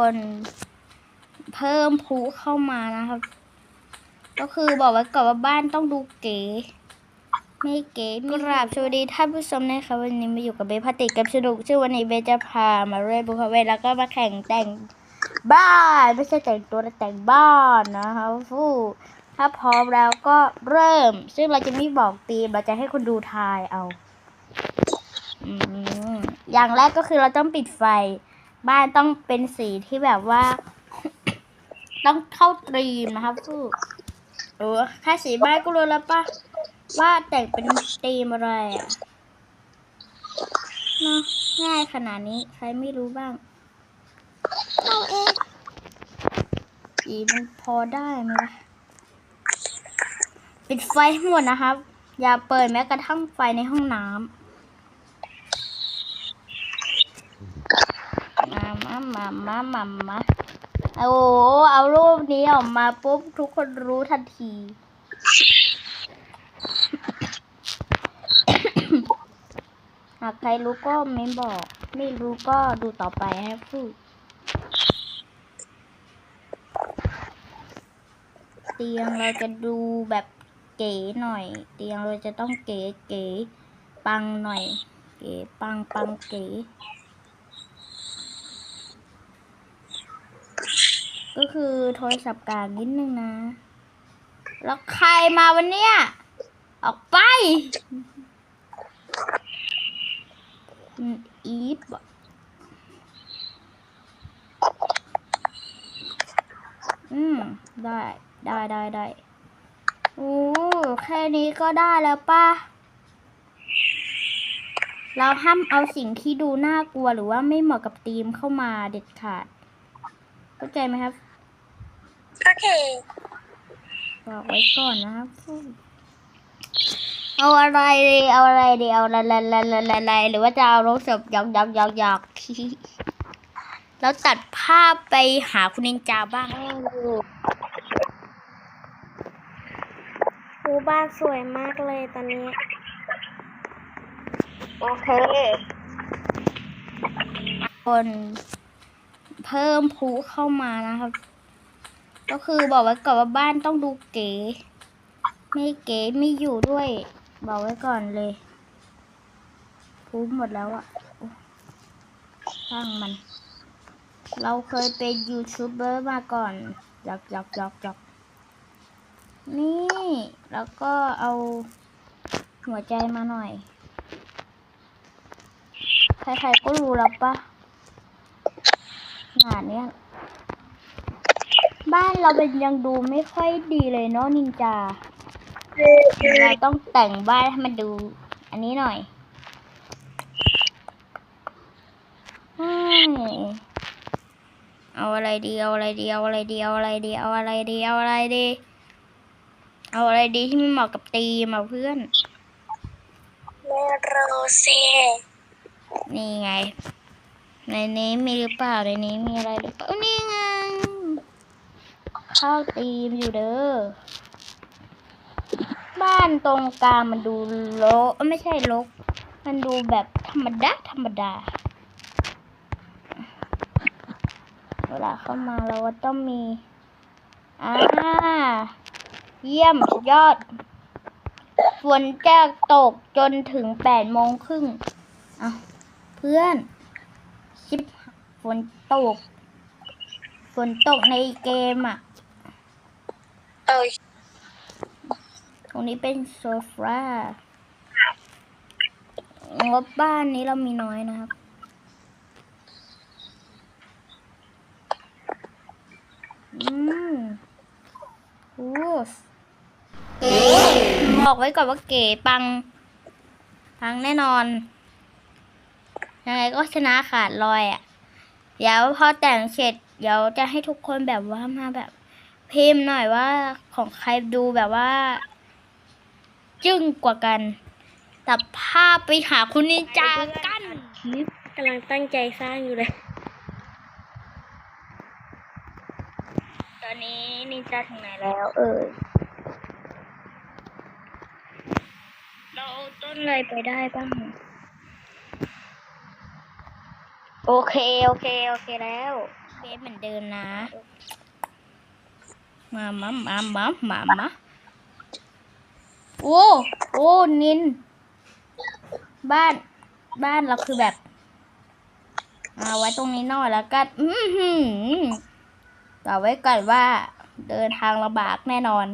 คนเพิ่มพลุเข้ามานะครับ ก็คือบอกไว้ก่อนว่าบ้านต้องดูเก๋ไม่เก๋กราบสวัสดีท่านผู้ชมนะคะวันนี้มาอยู่กับเบสพาติกกับสนุกชื่อวันนี้เบสจะพามาเล่นบุคเวแล้วก็มาแข่งแต่งบ้านไม่ใช่แต่งตัวแต่แต่งบ้านนะคะฟูถ้าพร้อมแล้วก็เริ่ม ซึ่งเราจะไม่บอกตีมเราจะให้คนดูทายเอาอย่างแรกก็คือเราต้องปิดไฟ บ้านต้องเป็นสีที่แบบว่า ต้องเข้าตรีมนะครับฟูเออแค่สีบ้านก็รู้แล้วปะว่าแต่งเป็นธีมอะไรอะเนาะง่ายขนาดนี้ใครไม่รู้บ้างเราเองสีมันพอได้ไหมปิดไฟให้หมดนะครับ อย่าเปิดแม้กระทั่งไฟในห้องน้ำ มามามามามามาโอ้โหเอารูปนี้ออกมาปุ๊บทุกคนรู้ทันที หากใครรู้ก็ไม่บอก ไม่รู้ก็ดูต่อไปให้พูดเตียงเราจะดูแบบเก๋หน่อย เตียงเราจะต้องเก๋เก๋ปังหน่อย เก๋ปังปังเก๋ ก็คือโทรศัพท์กลางนิดนึงนะ แล้วใครมาวันเนี้ยออกไปอืมอีฟอะอืม ได้ ได้ได้ได้โอ้แค่นี้ก็ได้แล้วป่ะ เราห้ามเอาสิ่งที่ดูน่ากลัวหรือว่าไม่เหมาะกับธีมเข้ามาเด็ดขาด เข้าใจไหมครับ โอเคบอกไว้ก่อนนะครับเอาอะไรดีเอาอะไรดีเอาอะไรอะไรอะไรอะไรหรือว่าจะเอารถศพหยอกหยอกหยอกยอกแล้วตัดภาพไปหาคุณนินจาบ้างดูบ้านสวยมากเลยตอนนี้ โอเค คนเพิ่มพลุเข้ามานะครับ ก็คือบอกไว้ก่อนว่าบ้านต้องดูเก๋ ไม่เก๋ไม่อยู่ด้วย บอกไว้ก่อนเลยพลุหมดแล้วอะโอ้ช่างมัน เราเคยเป็นยูทูบเบอร์มาก่อนหยอกหยอกหยอกหยอกนี่ แล้วก็เอาหัวใจมาหน่อย ใครๆก็รู้แล้วปะงานเนี้ย บ้านเราเป็นยังดูไม่ค่อยดีเลยเนาะนินจา เราต้องแต่งบ้านให้มันดู อันนี้หน่อยเฮ้ยเอาอะไรดีเอาอะไรดีเอาอะไรดีเอาอะไรดีเอาอะไรดีเอาอะไรดีเอาอะไรดีที่มันเหมาะกับตีมอะเพื่อนเมโรเซนี่ไง ในนี้มีหรือเปล่าในนี้มีอะไรหรือเปล่านี่ไง เข้าตีมอยู่เด้อ บ้านตรงกลางมันดูรกไม่ใช่รกมันดูแบบธรรมดาธรรมดา เวลาเข้ามาเราก็ต้องมี อ่า เยี่ยมยอด ฝนจะตกจนถึงแปดโมงครึ่งเอาเพื่อนชิบฝนตกฝนตกในเกมอะ เออตรงนี้เป็นโซฟางบบ้านนี้เรามีน้อยนะครับ อืมโอ้บอกไว้ก่อนว่าเก๋ปัง ปังแน่นอน ยังไงก็ชนะขาดลอยอะ เดี๋ยวพอแต่งเสร็จ เดี๋ยวจะให้ทุกคนแบบว่ามาแบบ พิมพ์หน่อยว่าของใครดูแบบว่า จึ้งกว่ากัน ตัดภาพไปหาคุณนินจากันกำลังตั้งใจสร้างอยู่เลย ตอนนี้นินจาถึงไหนแล้ว เออเราเอาต้นอะไรไปได้บ้าง โอเค โอเค โอเคแล้วขเบสเหมือนเดิมนะ มามามามามามาโอ้โอ้นิน บ้าน บ้านเราคือแบบเอาไว้ตรงนี้หน่อยแล้วกันอือหือบอกไว้ก่อนว่า เดินทางลำบากแน่นอน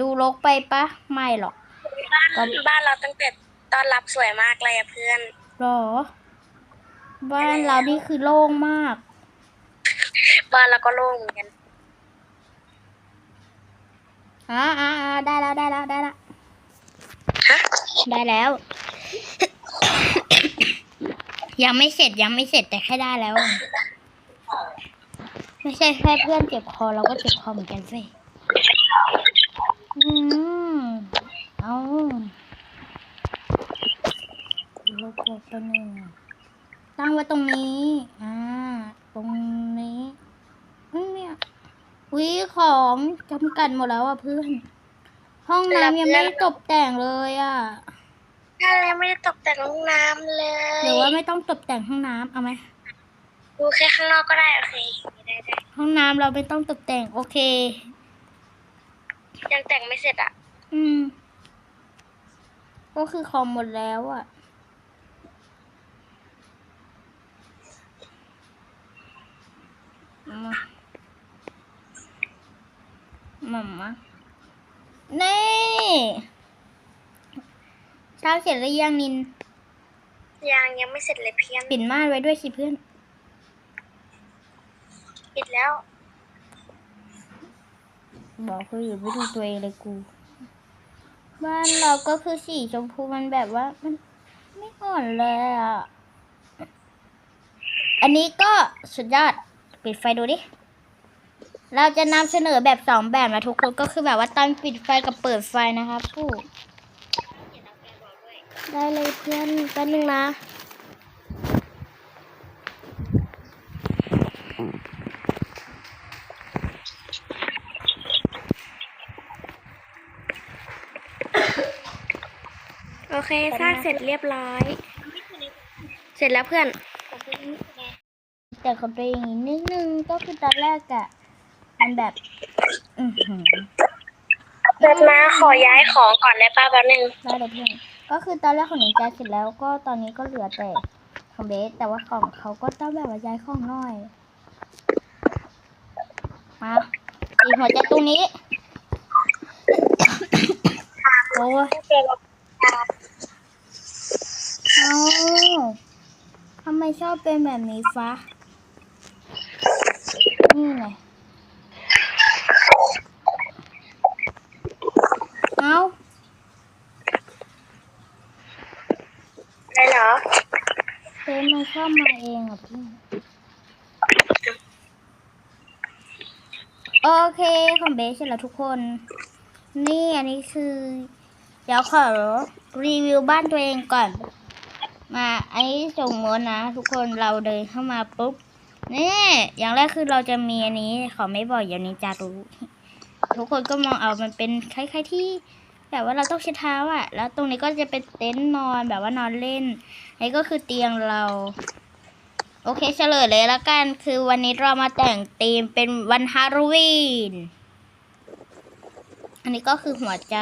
ดูรกไปปะไม่หรอก บ้านบ้านเราตั้งแต่ต้อนรับสวยมากเลยอะเพื่อนหรอ บ้านเรานี่คือโล่งมาก บ้านเราก็โล่งเหมือนกัน อ่าอ่าอ่าได้แล้วได้แล้วได้แล้วฮะได้แล้ว ยังไม่เสร็จยังไม่เสร็จแต่แค่ได้แล้วไม่ใช่แค่เพื่อนเจ็บคอเราก็เจ็บคอเหมือนกันสิอืมเอาโลโก้ตัวหนึ่งตั้งไว้ตรงนี้ อ่า ตรงนี้อืมเนี่ย วิของจำกัดหมดแล้วอะเพื่อน ห้องน้ำยังไม่ได้ตกแต่งเลยอะใช่ไม่ได้ตกแต่งห้องน้ำเลยหรือว่าไม่ต้องตกแต่งห้องน้ำเอาไหมดูแค่ข้างนอกก็ได้โอเคได้ได้ห้องน้ำเราไม่ต้องตกแต่งโอเค ยังแต่งไม่เสร็จอะอืม ก็คือคอมหมดแล้วอะ มา มามานี่เช้าเสร็จหรือยังนิน ยังยังไม่เสร็จเลยเพี้ยนปิดม่านไว้ด้วยสิเพื่อน ปิดแล้ว บอกคืออยู่ไม่ดูตัวเองเลยกู บ้านเราก็คือสีชมพูมันแบบว่ามันไม่อ่อนเลยอะ อันนี้ก็สุดยอด ปิดไฟดูดิ เราจะนำเสนอแบบสองแบบนะทุกคนก็คือแบบว่าตอนปิดไฟกับเปิดไฟนะครับผู้ได้เลยเพื่อนแป๊บนึงนะโอเคสร้างเสร็จเรียบร้อย เสร็จแล้วเพื่อน แต่ของตัวเองอีกนิดนึงก็คือตอนแรกอะ มันแบบ อือหือเปิดมาขอย้ายของก่อนได้ป้าแป๊บนึงได้เลยเพื่อนก็คือตอนแรกของหนิงจาเสร็จแล้วก็ตอนนี้ก็เหลือแต่ของเบสแต่ว่าของเขาก็ต้องแบบว่าย้ายของหน่อยมาอีกหัวใจตรงนี้โอ้ยเอาทำไมชอบเป็นแบบนี้ฟ้านี่ไง เอา ได้เหรอ เฟซมันชอบมาเองอะพี่ โอเคของเบสเสร็จแล้วทุกคน นี่อันนี้คือ เดี๋ยวขอรีวิวบ้านตัวเองก่อน มาอันนี้สมมตินะ ทุกคนเราเดินเข้ามาปุ๊บ นี่ อย่างแรกคือเราจะมีอันนี้ขอไม่บอกอย่างนี้จะรู้ ทุกคนก็มองเอามันเป็นคล้ายๆที่ แบบว่าเราต้องใช้เท้าอะแล้วตรงนี้ก็จะเป็นเต็นท์นอนแบบว่านอนเล่นอันนี้ก็คือเตียงเรา โอเคเฉลยเลยแล้วกัน คือวันนี้เรามาแต่งธีมเป็นวันฮาโลวีน อันนี้ก็คือหัวใจ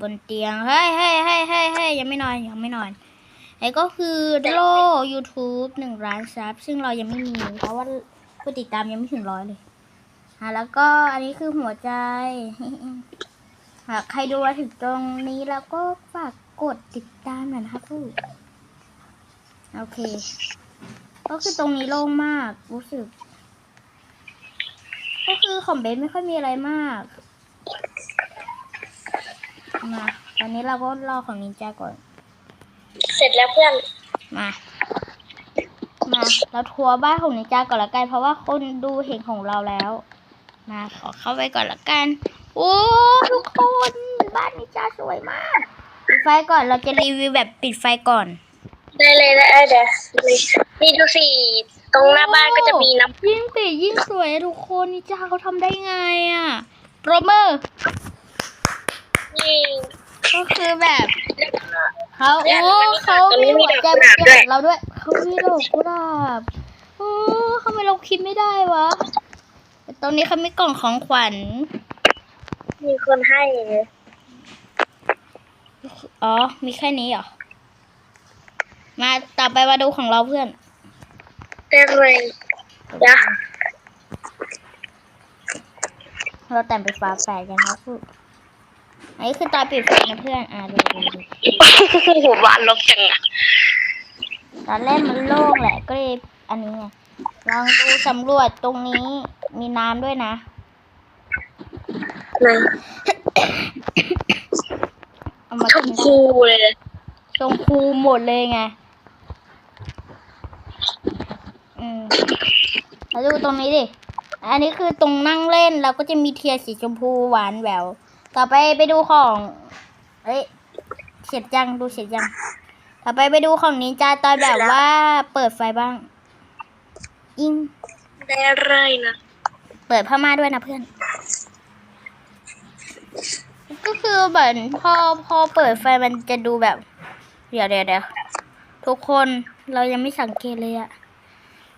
บนเตียง เฮ้ยเฮ้ยเฮ้ยเฮ้ยเฮ้ยยังไม่นอนยังไม่นอนอันนี้ก็คือโล่ YouTube หนึ่งล้านซับซึ่งเรายังไม่มี เพราะว่าผู้ติดตามยังไม่ถึงร้อยเลยอะแล้วก็อันนี้คือหัวใจ หากใครดูมาถึงตรงนี้แล้วก็ฝากกดติดตามหน่อยนะครับผู้โอเค ก็คือตรงนี้โล่งมาก รู้สึก ก็คือของเบสไม่ค่อยมีอะไรมาก มาตอนนี้เราก็รอของนินจาก่อน เสร็จแล้วเพื่อน มา มาเราทัวร์บ้านของนินจาก่อนละกัน เพราะว่าคนดูเห็นของเราแล้ว มาขอเข้าไปก่อนละกัน โอ้ทุกคนบ้านนินจาสวยมากปิดไฟก่อนเราจะรีวิวแบบปิดไฟก่อนได้เลยได้เดี๋ยวนี่ดูสิตรงหน้าบ้านก็จะมีน้ำยิ่งปิดยิ่งสวยอะทุกคนนินจาเขาทำได้ไงอะโปรเมอร์นี่ก็คือแบบเขาเนี่ยโอ้มันมีเขาตรงนี้มีมีหัวใจดอกกุหลาบเปลี่ด้วยยนเราด้วยเขามีดอกกุหลาบโอ้ทำไมเราคิดไม่ได้วะตรงนี้เขามีกล่องของขวัญ มีคนให้เลยอ๋อ มีแค่นี้เหรอ มาต่อไปมาดูของเราเพื่อนได้เลยเดี๋ยวเราแต่งเป็นฟ้าแฝดกันนะคืออันนี้คือตอนปิดไฟนะเพื่อน อ่าดูดูดูโอ้โหหวานลบจังอะตอนแรกมันโล่งแหละ ก็เลยอันนี้ไงลองดูสำรวจตรงนี้มีน้ำด้วยนะ ไหนเอามาชกิมนได้พูเลยชมพูหมดเลยไง อืมแล้วดูตรงนี้ดิ อันนี้คือตรงนั่งเล่นแล้วก็จะมีเทียนสีชมพูหวานแหวว ต่อไปไปดูของเอ้ยเสร็จยังดูเสร็จยัง ต่อไปไปดูของนินจาตอนแบบว่าเปิดไฟบ้าง อิงได้เลยนะ เปิดผ้าม่านด้วยนะเพื่อน ก็คือเหมือนพอพอเปิดไฟมันจะดูแบบ เดี๋ยวเดี๋ยวเดี๋ยวทุกคนเรายังไม่สังเกตเลยอะ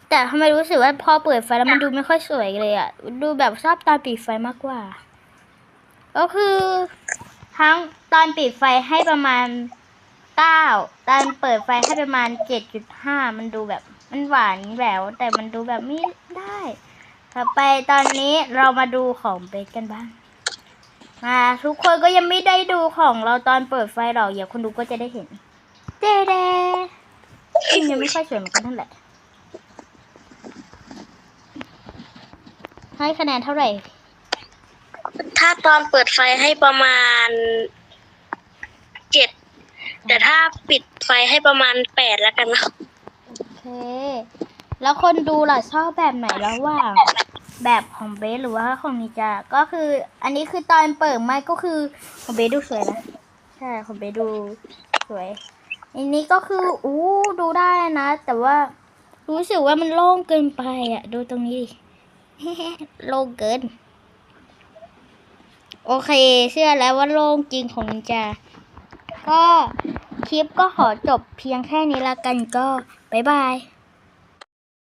แต่ทำไมรู้สึกว่าพอเปิดไฟแล้วมันดูไม่ค่อยสวยเลยอะดูแบบชอบตอนปิดไฟมากกว่า ก็คือทั้งตอนปิดไฟให้ประมาณเก้าตอนเปิดไฟให้ประมาณเจ็ดจุดห้ามันดูแบบมันหวานแหววแต่มันดูแบบไม่ได้ ต่อไปตอนนี้เรามาดูของเบสกันบ้าง มาทุกคนก็ยังไม่ได้ดูของเราตอนเปิดไฟหรอกอย่าคนดูก็จะได้เห็นเดเดซึ่งยังไม่ค่อยสวยเหมือนกันนั่นแหละให้คะแนนเท่าไหร่ ถ้าตอนเปิดไฟให้ประมาณเจ็ดแต่ถ้าปิดไฟให้ประมาณแปดแล้วกันนะโอเค แล้วคนดูล่ะชอบแบบไหนระหว่าง แบบของเบสหรือว่าของนิจาก็คือ อันนี้คือตอนเปิดไม้ก็คือของเบสดูสวยนะใช่ของเบสดูสวยอันนี้ก็คืออู้ดูได้นะ แต่ว่ารู้สึกว่ามันโล่งเกินไปอะ ดูตรงนี้ดิโล่งเกิน โอเค เชื่อแล้วว่าโล่งจริงของนินจาก็คลิปก็ขอจบเพียงแค่นี้ละกันก็บ๊ายบาย